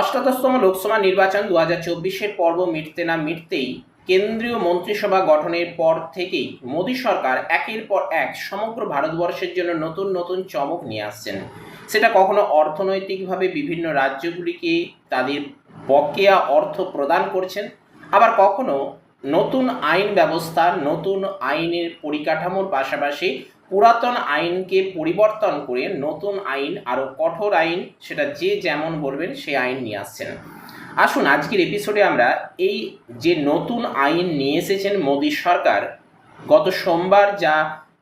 অষ্টাদশতম লোকসভা নির্বাচন দু হাজার চব্বিশের পর্ব মিটতে না মিটতেই কেন্দ্রীয় মন্ত্রিসভা গঠনের পর থেকেই মোদী সরকার একের পর এক সমগ্র ভারতবর্ষের জন্য নতুন নতুন চমক নিয়ে আসছেন। সেটা কখনো অর্থনৈতিকভাবে বিভিন্ন রাজ্যগুলিকে তাদের বকেয়া অর্থ প্রদান করছেন, আবার কখনো নতুন আইন ব্যবস্থা, নতুন আইনের পরিকাঠামোর পাশাপাশি পুরাতন আইনকে পরিবর্তন করে নতুন আইন আরও কঠোর আইন, সেটা যে যেমন বলবেন সেই আইন নিয়ে আসছেন। আসুন, আজকের এপিসোডে আমরা এই যে নতুন আইন নিয়ে এসেছেন মোদী সরকার, গত সোমবার যা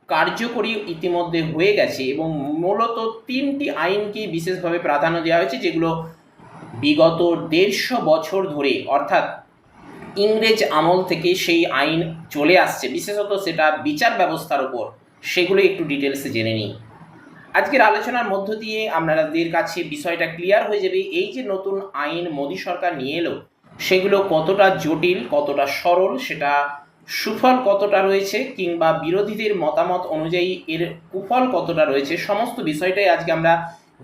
কার্যকরী ইতিমধ্যে হয়ে গেছে এবং মূলত তিনটি আইনকে বিশেষভাবে প্রাধান্য দেওয়া হয়েছে, যেগুলো বিগত দেড়শো বছর ধরে, অর্থাৎ ইংরেজ আমল থেকে সেই আইন চলে আসছে। বিশেষত সেটা বিচার ব্যবস্থার উপর। সেগুলো একটু ডিটেলসে জেনে নিই। আজকের আলোচনার মধ্য দিয়ে আপনাদের কাছে বিষয়টা ক্লিয়ার হয়ে যাবে, এই যে নতুন আইন মোদী সরকার নিয়ে এলো, সেগুলো কতটা জটিল, কতটা সরল, সেটা সুফল কতটা রয়েছে, কিংবা বিরোধীদের মতামত অনুযায়ী এর কুফল কতটা রয়েছে, সমস্ত বিষয়টাই আজকে আমরা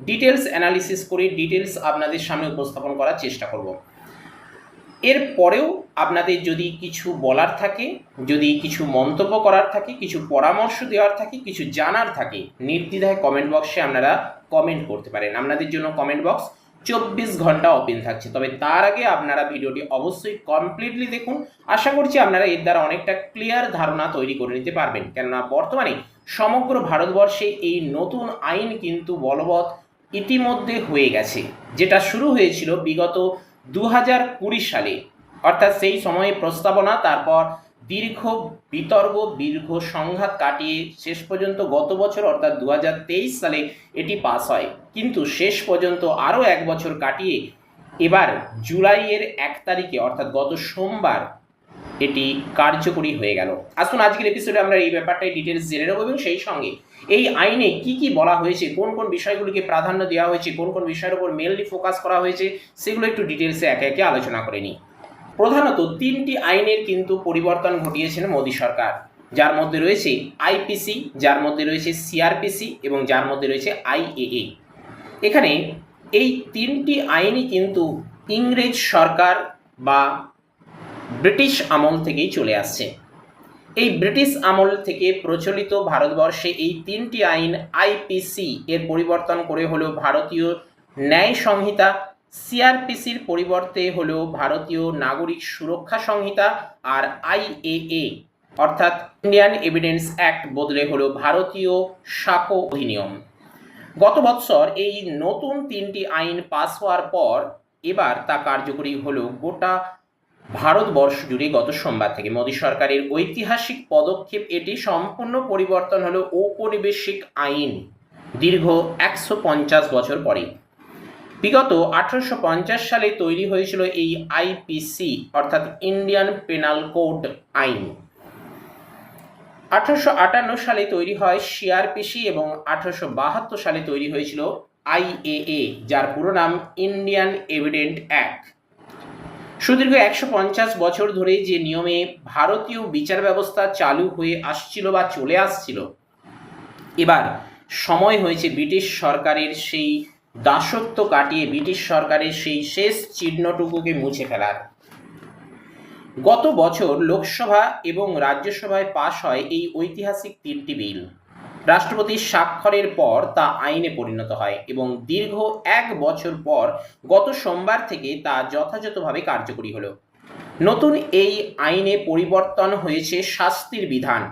ডিটেলস অ্যানালিসিস করে ডিটেলস আপনাদের সামনে উপস্থাপন করার চেষ্টা করব। এর পরেও আপনাদের যদি কিছু বলার থাকে, যদি কিছু মন্তব্য করার থাকে, কিছু পরামর্শ দেওয়ার থাকে, কিছু জানার থাকে, নির্দ্বিধায় কমেন্ট বক্সে আপনারা কমেন্ট করতে পারেন। আপনাদের জন্য কমেন্ট বক্স চব্বিশ ঘণ্টা ওপেন থাকছে। তবে তার আগে আপনারা ভিডিওটি অবশ্যই কমপ্লিটলি দেখুন। আশা করছি আপনারা এর দ্বারা অনেকটা ক্লিয়ার ধারণা তৈরি করে নিতে পারবেন। কেননা বর্তমানে সমগ্র ভারতবর্ষে এই নতুন আইন কিন্তু বলবৎ ইতিমধ্যে হয়ে গেছে। যেটা শুরু হয়েছিল বিগত দু হাজার কুড়ি সালে, অর্থাৎ সেই সময়ে প্রস্তাবনা, তারপর দীর্ঘ বিতর্ক, দীর্ঘ সংঘাত কাটিয়ে শেষ পর্যন্ত গত বছর, অর্থাৎ দু হাজার তেইশ সালে এটি পাস হয়। কিন্তু শেষ পর্যন্ত আরও এক বছর কাটিয়ে এবার জুলাইয়ের এক তারিখে, অর্থাৎ গত সোমবার এটি কার্যকরী হয়ে গেল। আসুন আজকের এপিসোডে আমরা এই ব্যাপারটাই ডিটেলস জেনে নেব এবং সেই সঙ্গে এই আইনে কি কি বলা হয়েছে, কোন কোন বিষয়গুলিকে প্রাধান্য দেওয়া হয়েছে, কোন কোন বিষয়ের উপর মেনলি ফোকাস করা হয়েছে, সেগুলো একটু ডিটেলসে একে একে আলোচনা করে নিই। প্রধানত তিনটি আইনের কিন্তু পরিবর্তন ঘটিয়েছেন মোদী সরকার। যার মধ্যে রয়েছে আইপিসি যার মধ্যে রয়েছে সিআরপিসি এবং যার মধ্যে রয়েছে আইএএ এখানে এই তিনটি আইনই কিন্তু ইংরেজ সরকার বা ব্রিটিশ আমল থেকেই চলে আসছে। এই ব্রিটিশ আমল থেকে প্রচলিত ভারতবর্ষে এই তিনটি আইন আইপিসি এর পরিবর্তন করে হলো ভারতীয় ন্যায় সংহিতা সিআরপিসির পরিবর্তে হলো ভারতীয় নাগরিক সুরক্ষা সংহিতা আর আইএএ অর্থাৎ ইন্ডিয়ান এভিডেন্স অ্যাক্ট বদলে হলো ভারতীয় সাক্ষ্য অধিনিয়ম। গত বৎসর এই নতুন তিনটি আইন পাস হওয়ার পর এবার তা কার্যকরী হলো গোটা ভারতবর্ষ জুড়ে গত সোমবার থেকে মোদী সরকারের ঐতিহাসিক পদক্ষেপ এটি সম্পূর্ণ পরিবর্তন হলো ঔপনিবেশিক আইন। দীর্ঘ একশো পঞ্চাশ বছর পরে। বিগত আঠারোশো পঞ্চাশ সালে তৈরি হয়েছিল এই আইপিসি অর্থাৎ ইন্ডিয়ান পেনাল কোড আইন। আঠারোশো আটান্ন সালে তৈরি হয় সিআরপিসি এবং আঠারোশো বাহাত্তর সালে তৈরি হয়েছিল আইএএ যার পুরো নাম ইন্ডিয়ান এভিডেন্ট অ্যাক্ট। সুদীর্ঘ একশো পঞ্চাশ বছর ধরে যে নিয়মে ভারতীয় বিচার ব্যবস্থা চালু হয়ে আসছিল বা চলে আসছিল, এবার সময় হয়েছে ব্রিটিশ সরকারের সেই দাসত্ব কাটিয়ে ব্রিটিশ সরকারের সেই শেষ চিহ্নটুকুকে মুছে ফেলার। গত বছর লোকসভা এবং রাজ্যসভায় পাশ হয় এই ঐতিহাসিক তিনটি বিল। রাষ্ট্রপতির স্বাক্ষরের পর তা আইনে পরিণত হয় এবং দীর্ঘ এক বছর পর গত সোমবার থেকে তা যথাযথভাবে কার্যকরী হলো। নতুন এই আইনে পরিবর্তন হয়েছে শাস্তির বিধান।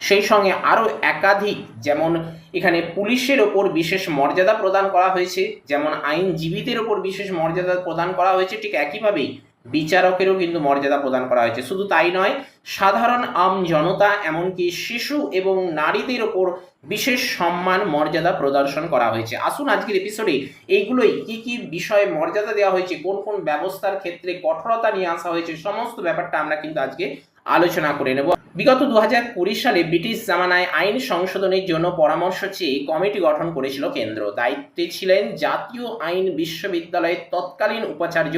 সেই সঙ্গে আরও একাধিক, যেমন এখানে পুলিশের ওপর বিশেষ মর্যাদা প্রদান করা হয়েছে, যেমন আইনজীবীদের ওপর বিশেষ মর্যাদা প্রদান করা হয়েছে, ঠিক একইভাবেই বিচারকেরও কিন্তু মর্যাদা প্রদান করা হয়েছে। শুধু তাই নয় সাধারণ আম জনতা, এমনকি শিশু এবং নারীদের ওপর বিশেষ সম্মান, মর্যাদা প্রদর্শন করা হয়েছে। আসুন আজকের এপিসোডে এইগুলোই কি কি বিষয়ে মর্যাদা দেওয়া হয়েছে, কোন কোন ব্যবস্থার ক্ষেত্রে কঠোরতা নিয়ে আসা হয়েছে, সমস্ত ব্যাপারটা আমরা কিন্তু আজকে আলোচনা করে নেব। বিগত দু হাজার কুড়ি সালে ব্রিটিশ জামানায় আইন সংশোধনের জন্য পরামর্শ চেয়ে কমিটি গঠন করেছিল কেন্দ্র। দায়িত্বে ছিলেন জাতীয় আইন বিশ্ববিদ্যালয়ের তৎকালীন উপাচার্য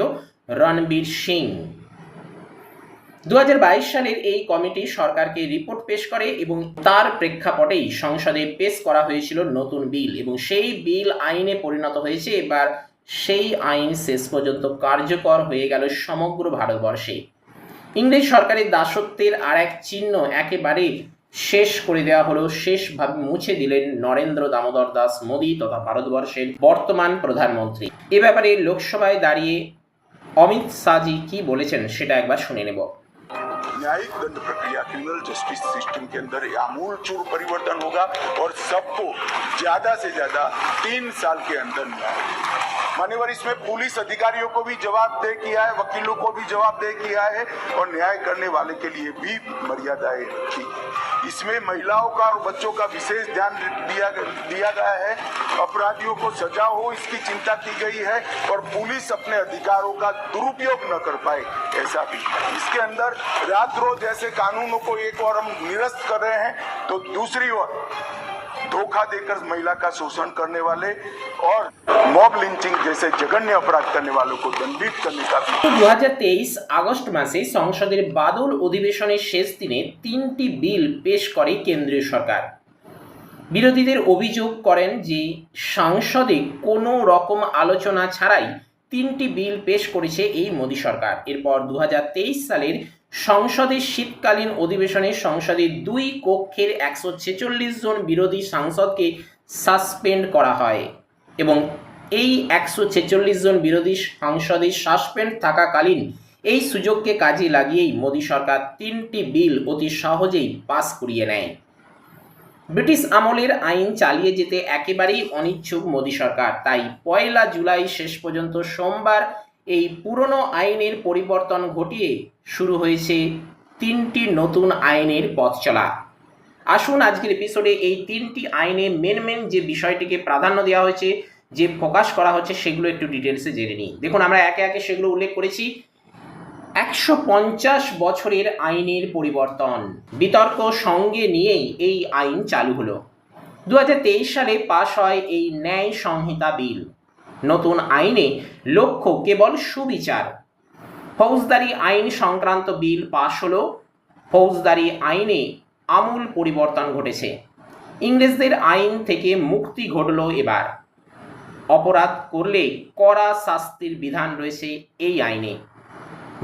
রণবীর সিং। দু হাজার বাইশ সালের এই কমিটি সরকারকে রিপোর্ট পেশ করে এবং তার প্রেক্ষাপটেই সংসদে পেশ করা হয়েছিল নতুন বিল এবং সেই বিল আইনে পরিণত হয়েছে। এবার সেই আইন শেষ পর্যন্ত কার্যকর হয়ে গেল সমগ্র ভারতবর্ষে। ইংরেজ সরকারের দাসত্বের আর এক চিহ্ন একেবারে শেষ করে দেওয়া হলো। শেষভাবে মুছে দিলেন নরেন্দ্র দামোদর দাস মোদী তথা ভারতবর্ষের বর্তমান প্রধানমন্ত্রী। এ ব্যাপারে লোকসভায় দাঁড়িয়ে অমিত শাহজি কি বলেছেন সেটা একবার শুনে নেব। न्यायिक दंड प्रक्रिया क्रिमिनल जस्टिस सिस्टम के अंदर आमूल चूर परिवर्तन होगा और सबको ज़्यादा से ज़्यादा तीन साल के अंदर न्याय मान्यवर इसमें पुलिस अधिकारियों को भी जवाब दे किया है, वकीलों को भी जवाब दे किया है और न्याय करने वाले के लिए भी मर्यादाएँ रखी इसमें महिलाओं का और बच्चों का विशेष ध्यान दिया दिया गया है। अपराधियों को सजा हो इसकी चिंता की गई है और पुलिस अपने अधिकारों का दुरुपयोग न कर पाए, ऐसा भी। इसके अंदर रात रोज ऐसे कानूनों को एक और हम निरस्त कर रहे हैं तो दूसरी ओर धोखा देकर महिला का शोषण करने वाले और मॉब लिंचिंग जैसे जघन्य अपराध करने वालों को दंडित करने का भी দু আগস্ট মাসে সংসদের বাদল অধিবেশনের শেষ দিনে তিনটি বিল পেশ করে কেন্দ্রীয় সরকার বিরোধীদের অভিযোগ করেন যে সংসদে কোনো রকম আলোচনা ছাড়াই তিনটি বিল পেশ করেছে এই মোদী সরকার এরপর দু সালের সংসদের শীতকালীন অধিবেশনে সংসদের দুই কক্ষের একশো ছেচল্লিশ জন বিরোধী সাংসদকে সাসপেন্ড করা হয় এবং এই একশো ছেচল্লিশ জন বিরোধী সাংসদের সাসপেন্ড থাকাকালীন এই সুযোগকে কাজে লাগিয়েই মোদী সরকার তিনটি বিল অতি সহজেই পাস করিয়ে নেয়। ব্রিটিশ আমলের আইন চালিয়ে যেতে একেবারেই অনিচ্ছুক মোদী সরকার। তাই পয়লা জুলাই শেষ পর্যন্ত সোমবার এই পুরনো আইনের পরিবর্তন ঘটিয়ে শুরু হয়েছে তিনটি নতুন আইনের পথ চলা। আসুন আজকের এপিসোডে এই তিনটি আইনে মেন মেন যে বিষয়টিকে প্রাধান্য দেওয়া হয়েছে, যে ফোকাস করা হচ্ছে সেগুলো একটু ডিটেলসে জেনে নিই। দেখুন, আমরা একে একে সেগুলো উল্লেখ করেছি। একশো পঞ্চাশ বছরের আইনের পরিবর্তন, বিতর্ক সঙ্গে নিয়েই এই আইন চালু হলো। দু হাজার তেইশ সালে পাশ হয় এই ন্যায় সংহিতা বিল। নতুন আইনে লক্ষ্য কেবল সুবিচার। ফৌজদারি আইন সংক্রান্ত বিল পাশ হলো ফৌজদারি আইনে আমূল পরিবর্তন ঘটেছে। ইংরেজদের আইন থেকে মুক্তি ঘটল এবার। অপরাধ করলে কড়া শাস্তির বিধান রয়েছে এই আইনে।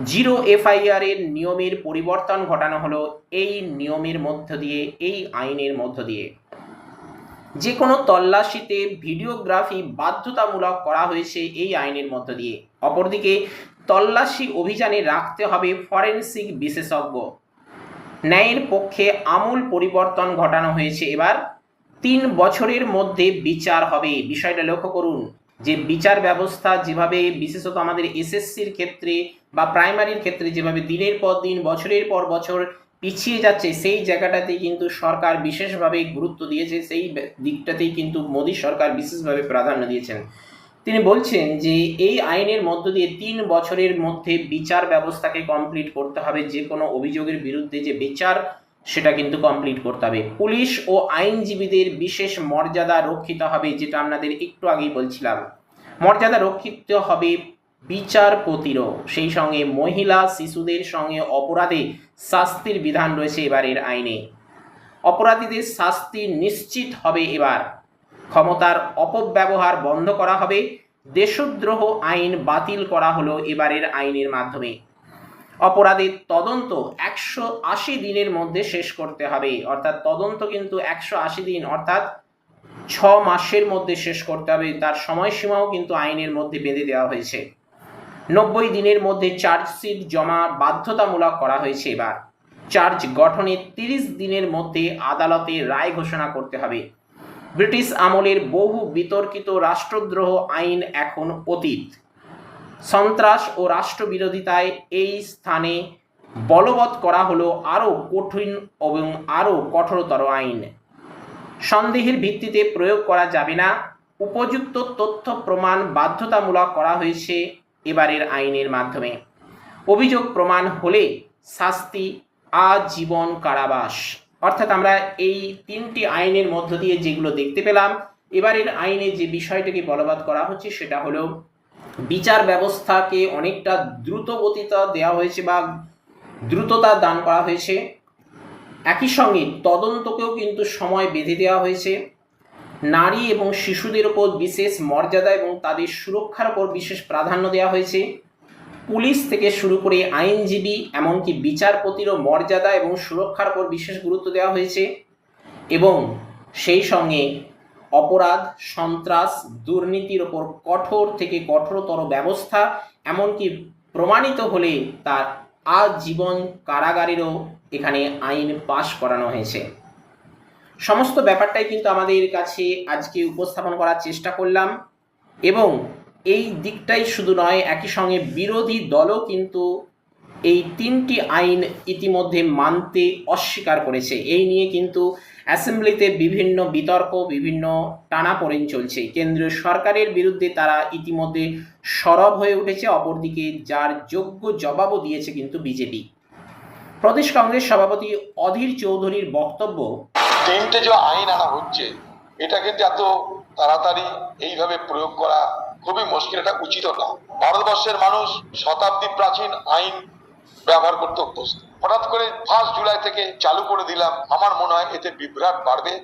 জিরো এফআইআর এর নিয়মের পরিবর্তন ঘটানো হলো এই নিয়মের মধ্য দিয়ে, এই আইনের মধ্য দিয়ে। যে কোনো তল্লাশিতে ভিডিওগ্রাফি বাধ্যতামূলক করা হয়েছে এই আইনের মধ্য দিয়ে। অপরদিকে, তল্লাশি অভিযানে রাখতে হবে ফরেনসিক বিশেষজ্ঞ। ন্যায়ের পক্ষে আমূল পরিবর্তন ঘটানো হয়েছে এবার। তিন বছরের মধ্যে বিচার হবে। বিষয়টা লক্ষ্য করুন যে বিচার ব্যবস্থা যেভাবে বিশেষত আমাদের এসএসসির ক্ষেত্রে বা প্রাইমারির ক্ষেত্রে যেভাবে দিনের পর দিন, বছরের পর বছর পিছিয়ে যাচ্ছে, সেই জায়গাটাতে কিন্তু সরকার বিশেষভাবে গুরুত্ব দিয়েছে, সেই দিকটাতেই কিন্তু মোদী সরকার বিশেষভাবে প্রাধান্য দিয়েছেন। তিনি বলছেন যে, এই আইনের মধ্য দিয়ে তিন বছরের মধ্যে বিচার ব্যবস্থাকে কমপ্লিট করতে হবে, যে কোনো অভিযোগের বিরুদ্ধে যে বিচার, সেটা কিন্তু কমপ্লিট করতে হবে। পুলিশ ও আইনজীবীদের বিশেষ মর্যাদা রক্ষিত হবে, যেটা আপনাদের একটু আগেই বলছিলাম। মর্যাদা রক্ষিত হবে বিচারপতিরও। সেই সঙ্গে মহিলা শিশুদের সঙ্গে অপরাধে শাস্তির বিধান রয়েছে এবারের আইনে। অপরাধীদের শাস্তি নিশ্চিত হবে এবার। ক্ষমতার অপব্যবহার বন্ধ করা হবে। দেশদ্রোহ আইন বাতিল করা হলো এবারের আইনের মাধ্যমে। অপরাধের তদন্ত একশো আশি দিনের মধ্যে শেষ করতে হবে। অর্থাৎ তদন্ত কিন্তু একশো আশি দিন, অর্থাৎ ছ মাসের মধ্যে শেষ করতে হবে। তার সময়সীমাও কিন্তু আইনের মধ্যে বেঁধে দেওয়া হয়েছে। নব্বই দিনের মধ্যে চার্জশিট জমা বাধ্যতামূলক করা হয়েছে এবার। চার্জ গঠনের তিরিশ দিনের মধ্যে আদালতে রায় ঘোষণা করতে হবে। ব্রিটিশ আমলের বহু বিতর্কিত রাষ্ট্রদ্রোহ আইন এখন অতীত। সন্ত্রাস ও রাষ্ট্রবিরোধিতায় এই স্থানে বলবৎ করা হলো আরও কঠিন এবং আরও কঠোরতর আইন। সন্দেহের ভিত্তিতে প্রয়োগ করা যাবে না। উপযুক্ত তথ্য প্রমাণ বাধ্যতামূলক করা হয়েছে এবারের আইনের মাধ্যমে। অভিযোগ প্রমাণ হলে শাস্তি আজীবন কারাবাস। অর্থাৎ আমরা এই তিনটি আইনের মধ্য দিয়ে যেগুলো দেখতে পেলাম, এবারের আইনে যে বিষয়টাকে বলবৎ করা হচ্ছে সেটা হলো, বিচার ব্যবস্থাকে অনেকটা দ্রুত গতিতা দেওয়া হয়েছে বা দ্রুততা দান করা হয়েছে। একই সঙ্গে তদন্তকেও কিন্তু সময় বেঁধে দেওয়া হয়েছে। নারী এবং শিশুদের ওপর বিশেষ মর্যাদা এবং তাদের সুরক্ষার ওপর বিশেষ প্রাধান্য দেওয়া হয়েছে। পুলিশ থেকে শুরু করে আইনজীবী, এমনকি বিচারপতিরও মর্যাদা এবং সুরক্ষার ওপর বিশেষ গুরুত্ব দেওয়া হয়েছে এবং সেই সঙ্গে অপরাধ, সন্ত্রাস, দুর্নীতির ওপর কঠোর থেকে কঠোরতর ব্যবস্থা, এমনকি প্রমাণিত হলে তার আজীবন কারাগারেরও এখানে আইন পাশ করানো হয়েছে। সমস্ত ব্যাপারটাই কিন্তু আমাদের কাছে আজকে উপস্থাপন করার চেষ্টা করলাম এবং এই দিকটাই শুধু নয়, একই সঙ্গে বিরোধী দলও কিন্তু এই তিনটি আইন ইতিমধ্যে মানতে অস্বীকার করেছে। এই নিয়ে কিন্তু অ্যাসেম্বলিতে বিভিন্ন বিতর্ক, বিভিন্ন টানাপোড়েন চলছে। কেন্দ্রীয় সরকারের বিরুদ্ধে তারা ইতিমধ্যে সরব হয়ে উঠেছে, অপরদিকে যার যোগ্য জবাবও দিয়েছে কিন্তু বিজেপি। প্রদেশ কংগ্রেস সভাপতি অধীর চৌধুরীর বক্তব্য তিনটে যে আইন আনা হচ্ছে, এটা কিন্তু এত তাড়াতাড়ি এইভাবে প্রয়োগ করা খুবই মুশকিল, এটা উচিত না। ভারতবর্ষের মানুষ শতাব্দী প্রাচীন আইন ব্যবহার করতে অভ্যস্ত। হঠাৎ করে ফার্স্ট জুলাই থেকে চালু করে দিলাম। আমার মনে হয় এতে বিভ্রাট বাড়বে।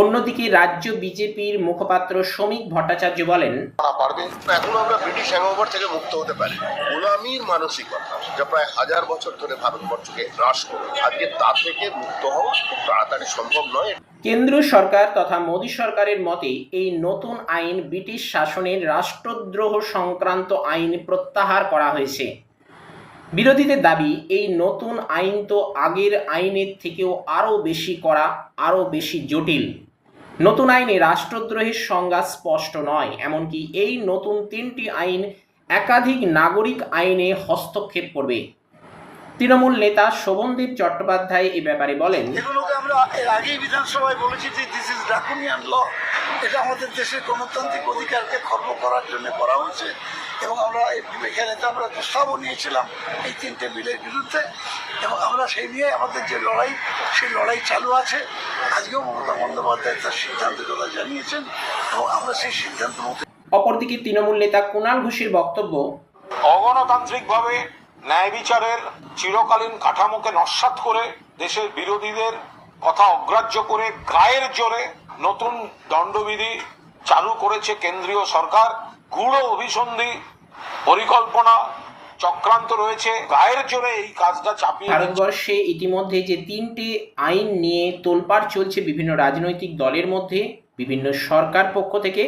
অন্যদিকে রাজ্য বিজেপির মুখপাত্র শ্রমিক ভট্টাচার্য বলেন এখনও আমরা ব্রিটিশ হ্যাংওভার থেকে মুক্ত হতে পারি। গোলামির মানসিকতা যা প্রায় হাজার বছর ধরে ভারতবর্ষকে গ্রাস করে। আজকে তা থেকে মুক্ত হওয়া খুব তাড়াতাড়ি সম্ভব নয়। কেন্দ্রীয় সরকার তথা মোদী সরকারের মতে এই নতুন আইন ব্রিটিশ শাসনের রাষ্ট্রদ্রোহ সংক্রান্ত আইন প্রত্যাহার করা হয়েছে। বিরোধীদের দাবি, এই নতুন আইন তো আগের আইনের থেকেও আরও বেশি করা আরও বেশি জটিল। নতুন আইনে রাষ্ট্রদ্রোহের সংজ্ঞা স্পষ্ট নয়, এমনকি এই নতুন তিনটি আইন একাধিক নাগরিক আইনে হস্তক্ষেপ করবে। তৃণমূল নেতা শোভনদেব চট্টোপাধ্যায় এ ব্যাপারে বলেন, এগুলোকে আমরা এর আগেই বিধানসভায় বলেছি যে দিস ইজ ড্রাকুনিয়ান ল এটা আমাদের দেশের গণতান্ত্রিক অধিকারকে খর্ব করার জন্য করা হয়েছে। এবং আমরা এই- এখানে তো আমরা প্রস্তাবও নিয়েছিলাম এই তিনটে বিলের বিরুদ্ধে এবং আমরা সেই নিয়ে আমাদের যে লড়াই সেই লড়াই চালু আছে। আজকেও মমতা বন্দ্যোপাধ্যায় তার সিদ্ধান্তের কথা জানিয়েছেন এবং আমরা সেই সিদ্ধান্ত মতো অপরদিকে তৃণমূল নেতা কুণাল ঘোষের বক্তব্য অগণতান্ত্রিকভাবে ন্যায় বিচারের চিরকালীন কাঠামোকে নস্বাত করে দেশের বিরোধীদের কথা অগ্রাহ্য করে গায়ের জোরে নতুন দণ্ডবিধি চালু করেছে কেন্দ্রীয় সরকার। গূঢ় অভিসন্ধি, পরিকল্পনা, চক্রান্ত রয়েছে। গায়ের জোরে এই কাজটা চাপিয়ে ভারতবর্ষে ইতিমধ্যে যে তিনটি আইন নিয়ে তোলপাড় চলছে বিভিন্ন রাজনৈতিক দলের মধ্যে বিভিন্ন সরকার পক্ষ থেকে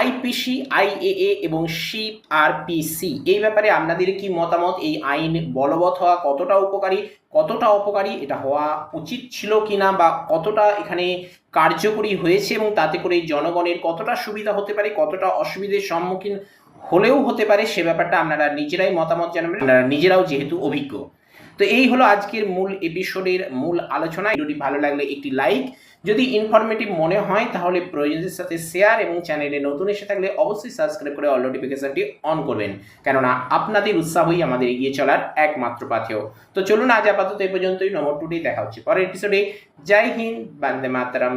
আইপিসি আইএএ এবং সিআরপিসি এই ব্যাপারে আপনাদের কি মতামত? এই আইন বলবৎ হওয়া কতটা উপকারী, কতটা অপকারী? এটা হওয়া উচিত ছিল কিনা বা কতটা এখানে কার্যকরী হয়েছে এবং তাতে করে জনগণের কতটা সুবিধা হতে পারে, কতটা অসুবিধার সম্মুখীন হলেও হতে পারে, সে ব্যাপারটা আপনারা নিজেরাই মতামত জানাবেন। আপনারা নিজেরাও যেহেতু অভিজ্ঞ। তো এই হলো আজকের মূল এপিসোডের মূল আলোচনা। ভিডিওটি ভালো লাগলে একটি লাইক যদি ইনফরমেটিভ মনে হয়, তাহলে প্রয়োজনের সাথে শেয়ার এবং চ্যানেলে নতুন এসে থাকলে অবশ্যই সাবস্ক্রাইব করে অল নোটিফিকেশনটি অন করবেন। কেননা আপনাদের উৎসাহই আমাদের এগিয়ে চলার একমাত্র পাথেয়। তো চলুন আজ আপাতত এই পর্যন্তই। নম্বর টুডে দেখা হচ্ছে। পরের এপিসোডে জয় হিন্দ, বান্দে মাতারাম।